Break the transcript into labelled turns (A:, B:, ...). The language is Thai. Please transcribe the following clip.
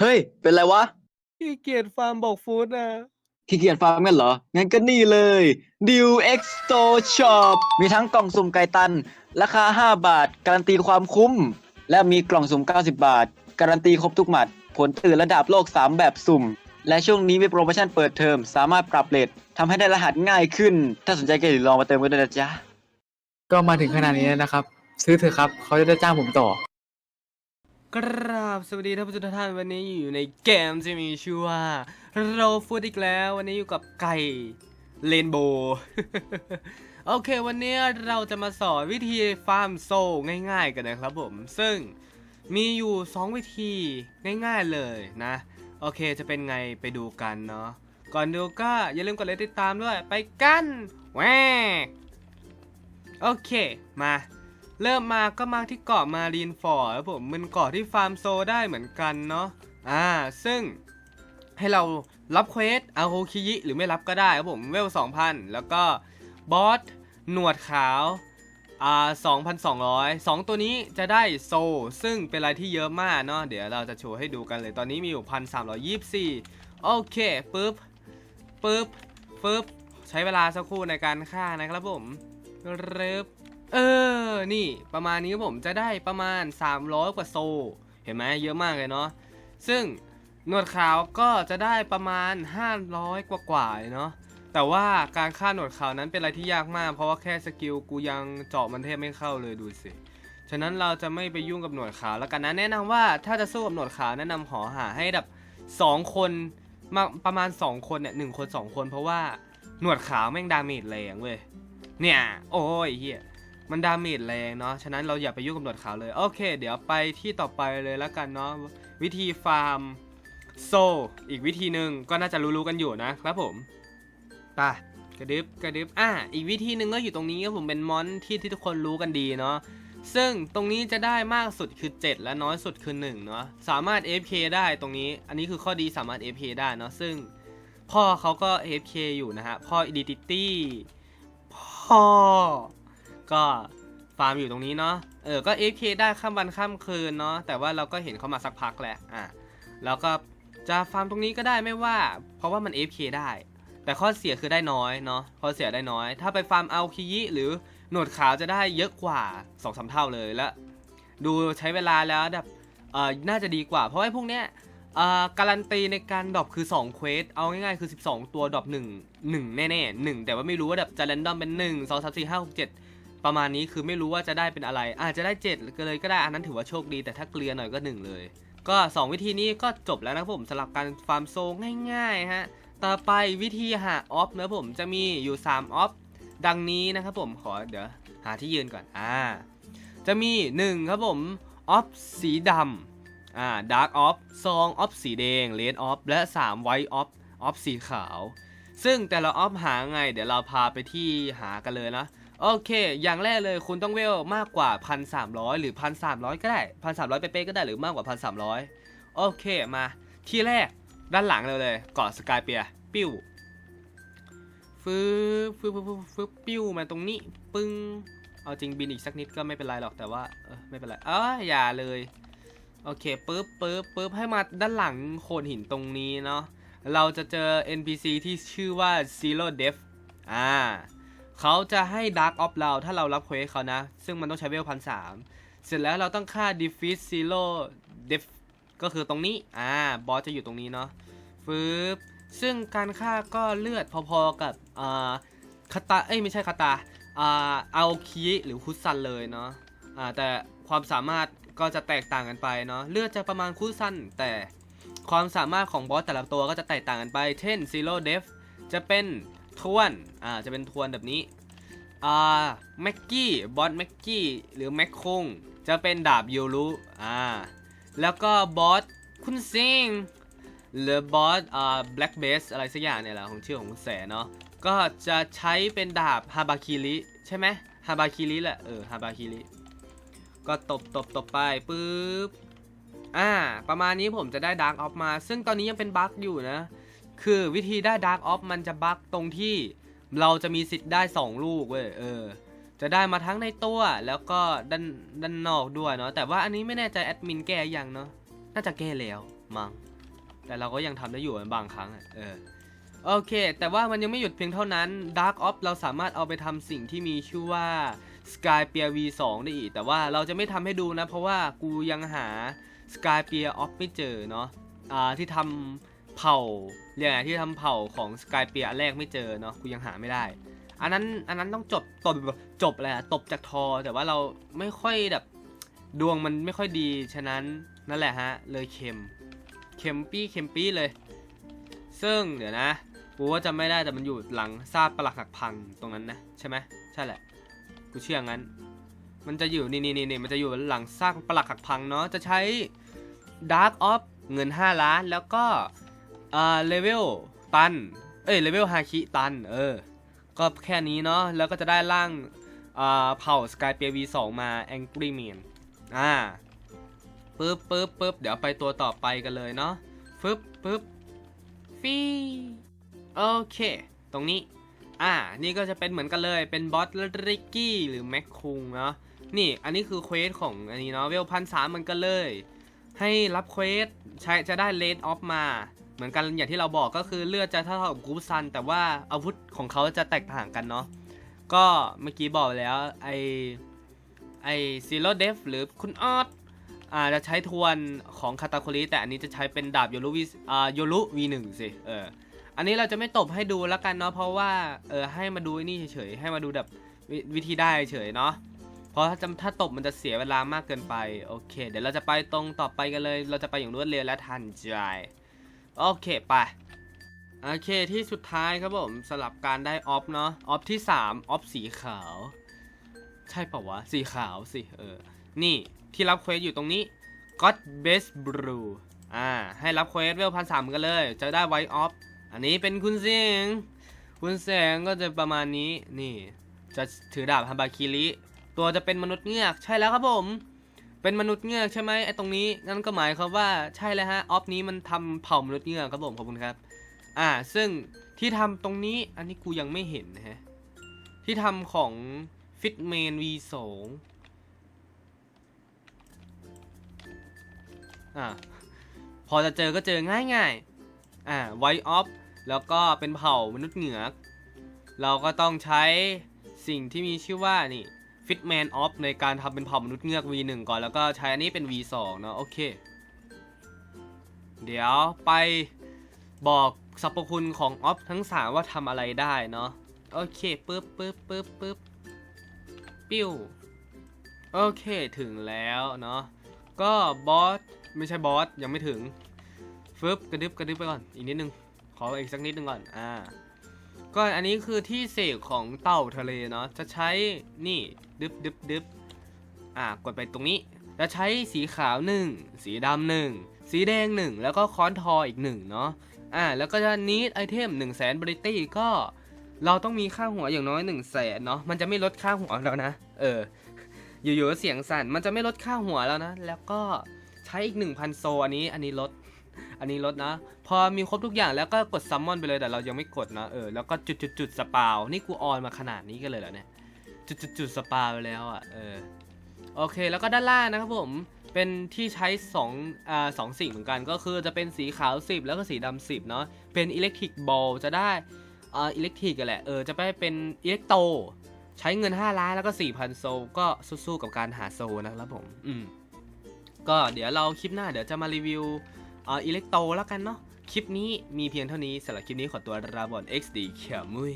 A: เฮ้ย เป็นไรวะ
B: ขี้เกียจฟาร์มบอกฟู้ดนะ
A: ขี้เกียจฟาร์มกันเหรอ งั้นก็นี่เลย Deal X Store Shop มีทั้งกล่องสุ่มไก่ตัน ราคา 5 บาท การันตีความคุ้ม และมีกล่องสุ่ม 90 บาท การันตีครบทุกหมัด ผลตื่นระดับโลก 3 แบบสุ่ม และช่วงนี้มีโปรโมชั่นเปิดเทอม สามารถปรับเลททำให้ได้รหัสง่ายขึ้น ถ้าสนใจก็อย่าลืมลองมาเติมกันด้วยนะจ๊ะ
C: ก็มาถึงขนาดนี้แล้วนะครับ ซื้อเถอะครับ เขาจะได้จ้างผมต่อ
B: กราบสวัสดีท่านผู้ชมทุกท่านวันนี้อยู่ในเกมที่มีชื่อว่าโรฟูดอีกแล้ว วันนี้อยู่กับไก่เรนโบโอเค วันนี้เราจะมาสอนวิธีฟาร์มโซง่ายๆกันนะครับผม ซึ่งมีอยู่ 2 วิธีง่ายๆเลยนะ โอเคจะเป็นไงไปดูกันเนาะก่อนดูก็อย่าลืมกดไลค์ติดตามด้วยไปกันแหวกโอเคมา เริ่มมาก็มาที่เกาะมารีนฟอร์ดครับผมมันเกาะที่ฟาร์มโซได้เหมือนกันเนาะอ่าซึ่งให้เรารับเควสอาโฮคิยิหรือไม่รับก็ได้ครับผมเวล 2,000 แล้วก็บอสหนวดขาวอ่า2,200 2 ตัวนี้จะได้โซ ซึ่งเป็นอะไรที่เยอะมากเนาะเดี๋ยวเราจะโชว์ให้ดูกันเลยตอนนี้มีอยู่ 1,324 โอเคปึ๊บปึ๊บปึ๊บใช้เวลาสักครู่ในการฆ่านะครับผมเริ่มเออ นี่ประมาณนี้ครับผมจะได้ประมาณ 300 กว่าโซ เห็นไหมเยอะมากเลยเนาะซึ่งหนวดขาวก็จะได้ประมาณ 500 กว่ากว่าเลยเนาะแต่ว่าการฆ่าหนวดขาวนั้นเป็นอะไรที่ยากมาก เพราะว่าแค่สกิลกูยังเจาะมันแทบไม่เข้าเลยดูสิฉะนั้นเราจะไม่ไปยุ่งกับหนวดขาวแล้วกันนะแนะนำว่าถ้าจะสู้กับหนวดขาวแนะนำหอหาให้แบบ2คนมาประมาณ 2 คนเนี่ยหนึ่งคน 2 คน เพราะว่าหนวดขาวแม่งดาเมจแรงเว้ยเนี่ย โอ้ยเฮีย มันดาเมจแรงเนาะ ฉะนั้นเราอย่าไปยุ่งกับหนวดขาวเลย โอเค เดี๋ยวไปที่ต่อไปเลยแล้วกันเนาะ วิธีฟาร์มโซ อีกวิธีหนึ่งก็น่าจะรู้ๆกันอยู่นะครับผมไปกระดึบกระดึบอะอีกวิธีหนึ่งก็อยู่ตรงนี้ครับผมเป็นมอนที่ที่ทุกคนรู้กันดีเนาะ ซึ่งตรงนี้จะได้มากสุดคือ 7 และน้อยสุดคือ1เนาะ สามารถ AFK ได้ตรงนี้ อันนี้คือข้อดีสามารถ AFK ได้เนาะ ซึ่งพ่อเขาก็ AFK อยู่นะฮะ พ่อ Identity พ่อ ก็ฟาร์มอยู่ตรงนี้เนาะ เออ ก็ AFK ได้ข้ามวันข้ามคืนเนาะ แต่ว่าเราก็เห็นเขามาสักพักแหละ อะ แล้วก็จะฟาร์มตรงนี้ก็ได้ไม่ว่า เพราะว่ามัน AFK ได้ แต่ข้อเสียคือได้น้อยเนาะ ข้อเสียได้น้อย ถ้าไปฟาร์มเอาคิยิหรือหนวดขาวจะได้เยอะกว่า2อสเท่าเลย และดูใช้เวลาแล้วแบบเออน่าจะดีกว่า เพราะไอ้พวกเนี้ยเอ่อการันตีในการดรอปคือ2เควสเอาง่ายๆคือ 12 ตัวดรอป1 1 แน่ๆ1แต่ว่าไม่รู้ว่าแบบจะแรนดอมเป็น 1 2 3 4 5 6 7 ประมาณนี้คือไม่รู้ว่าจะได้เป็นอะไร อาจจะได้7ก็เลยก็ได้อันนั้นถือว่าโชคดี แต่ถ้าเกลียหน่อยก็ 1 เลย ก็ 2 วิธีนี้ก็จบแล้วนะผมสำหรับการฟาร์มโซง่ายๆฮะต่อไปวิธีหาออฟนะผมจะมีอยู่3ออฟดังนี้นะครับผมขอเดี๋ยวหาที่ยืนก่อนอ่าจะมี 1 ครับผมออฟสีดำอ่าดาร์กออฟซองออฟสีแดงเลดออฟและ3ไวท์ออฟออฟสีขาว ซึ่งแต่ละออฟหาไง เดี๋ยวเราพาไปที่หากันเลยนะ โอเค อย่างแรกเลยคุณต้องเวลมากกว่า 1,300 หรือ 1,300 ก็ได้ 1,300 เป๊ะๆก็ได้หรือมากกว่า 1,300 โอเคมา ที่แรกด้านหลังเลยเลยเกาะสกายเปียร์ปิ้วฟืบฟืบฟืบฟืบปิ้วมาตรงนี้ ปึ้ง เอาจริงบินอีกสักนิดก็ไม่เป็นไรหรอกแต่ว่าเออไม่เป็นไรเอออย่าเลย โอเคปึ๊บปึ๊บปึ๊บให้มาด้านหลังโขดหินตรงนี้เนาะเราจะเจอ NPC ที่ชื่อว่า Zero Death อ่า เขาจะให้ Dark of เราถ้าเรารับเควสเขานะ ซึ่งมันต้องใช้เวลพันสามเสร็จแล้วเราต้องฆ่า d e f e a t Zero Def ก็คือตรงนี้ อ่า บอสจะอยู่ตรงนี้เนาะฟืบซึ่งการฆ่าก็เลือดพอๆกับอ่าคาตา เอ้ย ไม่ใช่คาตา อ่าเอาคีหรือคุซันเลยเนาะ อ่า แต่ความสามารถก็จะแตกต่างกันไปเนาะ เลือดจะประมาณคุซันแต่ความสามารถของบอสแต่ละตัวก็จะแตกต่างกันไป เช่น Zero Death จะเป็น ทวนอ่าจะเป็นทวนแบบนี้อ่าแม็กกี้บอสแม็กกี้หรือแม็กคงจะเป็นดาบยูรุอ่าแล้วก็บอสคุณซิงหรือบอสอ่าแบล็กเบสอะไรสักอย่างเนี่ยแหละของชื่อของคุณแสเนาะก็จะใช้เป็นดาบฮาบาคิริใช่ไหมฮาบาคิริแหละเออฮาบาคิริก็ตบตบตบไปปุ๊บอ่าประมาณนี้ผมจะได้ดาร์กออฟมา ซึ่งตอนนี้ยังเป็นบั๊กอยู่นะ คือวิธีได้ดาร์กออฟมันจะบั๊กตรงที่เราจะมีสิทธิ์ได้ 2 ลูกเว้ยเออ จะได้มาทั้งในตัวแล้วก็ด้านด้านนอกด้วยเนาะแต่ว่าอันนี้ไม่แน่ใจแอดมินแก้ยังเนาะน่าจะแก้แล้วมั้งแต่เราก็ยังทำได้อยู่บางครั้งเออโอเค แต่ว่ามันยังไม่หยุดเพียงเท่านั้น Dark Ops เราสามารถเอาไปทำสิ่งที่มีชื่อว่า Sky p e a r V2 ได้อีก แต่ว่าเราจะไม่ทำให้ดูนะ เพราะว่ากูยังหา Sky p e a r Ops ไม่เจอเนาะอ่าที่ทำ เผ่าเรียกไงที่ทำเผ่าของ Sky p e a r แรกไม่เจอเนาะกูยังหาไม่ได้ อันนั้นอันนั้นต้องจบตบจบเลยอะตบจากทอแต่ว่าเราไม่ค่อยแบบดวงมันไม่ค่อยดีฉะนั้นนั่นแหละฮะเลยเค็มเค็มปี้เค็มปี้เลย ซึ่งเดี๋ยวนะกูว่าจำไม่ได้แต่มันอยู่หลังซากปลักหักพังตรงนั้นนะใช่ไหมใช่แหละกูเชื่องั้น มันจะอยู่นี่นี่นี่นี่มันจะอยู่หลังซากปลักหักพังเนาะจะใช้ Dark Off เงิน 5 ล้านแล้วก็ อ่าเลเวลตัน เอ้ยเลเวลฮาคิตัน เออ ก็แค่นี้เนาะ แล้วก็จะได้ร่างอ่าเผ่า Sky p e a r V2 มา Angry Man อ่าปึ๊บปึ๊บปึ๊บเดี๋ยวไปตัวต่อไปกันเลยเนาะฟึบปึ๊บฟีโอเค ตรงนี้ อ่า นี่ก็จะเป็นเหมือนกันเลย เป็นบอสริกกี้ หรือแม็กคุงเนาะ นี่ อันนี้คือเควสของอันนี้เนาะ เวลพันสามมันกันเลย ให้รับเควสใช้จะได้เลดออฟมา เหมือนกันอย่างที่เราบอกก็คือเลือดจะเท่าๆกับกูปซัน แต่ว่าอาวุธของเขาจะแตกต่างกันเนาะก็เมื่อกี้บอกไปแล้วไอไอซีโร่เดฟหรือคุณออสอ่าจะใช้ทวนของคาตาโคลิแต่อันนี้จะใช้เป็นดาบโยรุวีอ่าโยรุ V1 สิเอออันนี้เราจะไม่ตบให้ดูแล้วกันเนาะเพราะว่าเออให้มาดูนี่เฉยๆให้มาดูแบบววิธีได้เฉยเนาะเพราะถ้าถ้าตบมันจะเสียเวลามากเกินไปโอเค เดี๋ยวเราจะไปตรงต่อไปกันเลย เราจะไปอย่างรวดเร็วและทันใจ โอเคไปโอเคที่สุดท้ายครับผมสลับการได้ออฟเนาะออฟที่3ออฟสีขาว ใช่ป่าวะ สีขาวสิเออ นี่ที่รับเควสอยู่ตรงนี้ God Best Blue อ่า ให้รับเควสเวลพันสามกันเลย จะได้ไวออฟอันนี้เป็นคุณเสียงคุณแสงก็จะประมาณนี้นี่ จะถือดาบฮาบาคิริตัวจะเป็นมนุษย์เงือกใช่แล้วครับผม เป็นมนุษย์เงือกใช่ไหมไอ้ตรงนี้นั่นก็หมายความว่าใช่แล้วฮะออฟนี้มันทำเผ่ามนุษย์เงือกครับผมขอบคุณครับ อ่าซึ่งที่ทำตรงนี้อันนี้กูยังไม่เห็นนะฮะที่ทำของ Fitman V2 อ่าพอจะเจอก็เจอง่ายๆอ่าไวออฟแล้วก็เป็นเผ่ามนุษย์เหงือก เราก็ต้องใช้สิ่งที่มีชื่อว่านี่ Fitman Off ในการทำเป็นเผ่ามนุษย์เงือก V1 ก่อนแล้วก็ใช้อันนี้เป็น V2 เนาะโอเค เดี๋ยวไปบอกสรรพคุณของออฟทั้ง 3 ว่าทำอะไรได้เนาะโอเคปึ๊บปึ๊บปึ๊บปึ๊บปิ้วโอเคถึงแล้วเนาะก็บอสไม่ใช่บอสยังไม่ถึงฟึบกระดึบกระดึบไปก่อนอีกนิดนึงขออีกสักนิดนึงก่อนอ่า ก็อันนี้คือที่เสกของเต่าทะเลเนาะจะใช้นี่ดึบดึบดึบอ่ากดไปตรงนี้จะใช้สีขาวหนึ่งสีดำหนึ่งสีแดงหนึ่งแล้วก็ค้อนทออีกหนึ่งเนาะอ่าแล้วก็จะนิดไอเทม1นึ่งแสนบริตี้ก็เราต้องมีค่าหัวอย่างน้อย1นึ่งแสนเนาะมันจะไม่ลดค่าหัวแล้วนะ เออ อยู่ๆเสียงสั่นมันจะไม่ลดค่าหัวแล้วนะ แล้วก็ใช้อีก 1,000 โซอันนี้อันนี้ลด อันนี้ลดนะ พอมีครบทุกอย่างแล้วก็กดซัมมอนไปเลยแต่เรายังไม่กดนะเออแล้วก็จุดจุดจุดสปาวนี่กูออนมาขนาดนี้กันเลยเหรอเนี่ยจุดจุดจุดสปาวไปแล้วอะเออโอเคแล้วก็ด้านล่างนะครับผมเป็นที่ใช้2อ่าสองสิ่งเหมือนกันก็คือจะเป็นสีขาว 10 แล้วก็สีดำ10เนาะเป็นอิเล็กทริกบอลจะได้อ่าอิเล็กทริกกันแหละเออจะไปเป็นอิเล็กโตใช้เงิน 5 ล้านแล้วก็ 4,000 โซลก็สู้ๆกับการหาโซลนะครับผม อืม ก็เดี๋ยวเราคลิปหน้าเดี๋ยวจะมารีวิว อ่ออิเล็กโตแล้วกันเนาะคลิปนี้มีเพียงเท่านี้สำหรับคลิปนี้ขอตัวลาบอน XD เขียวมุย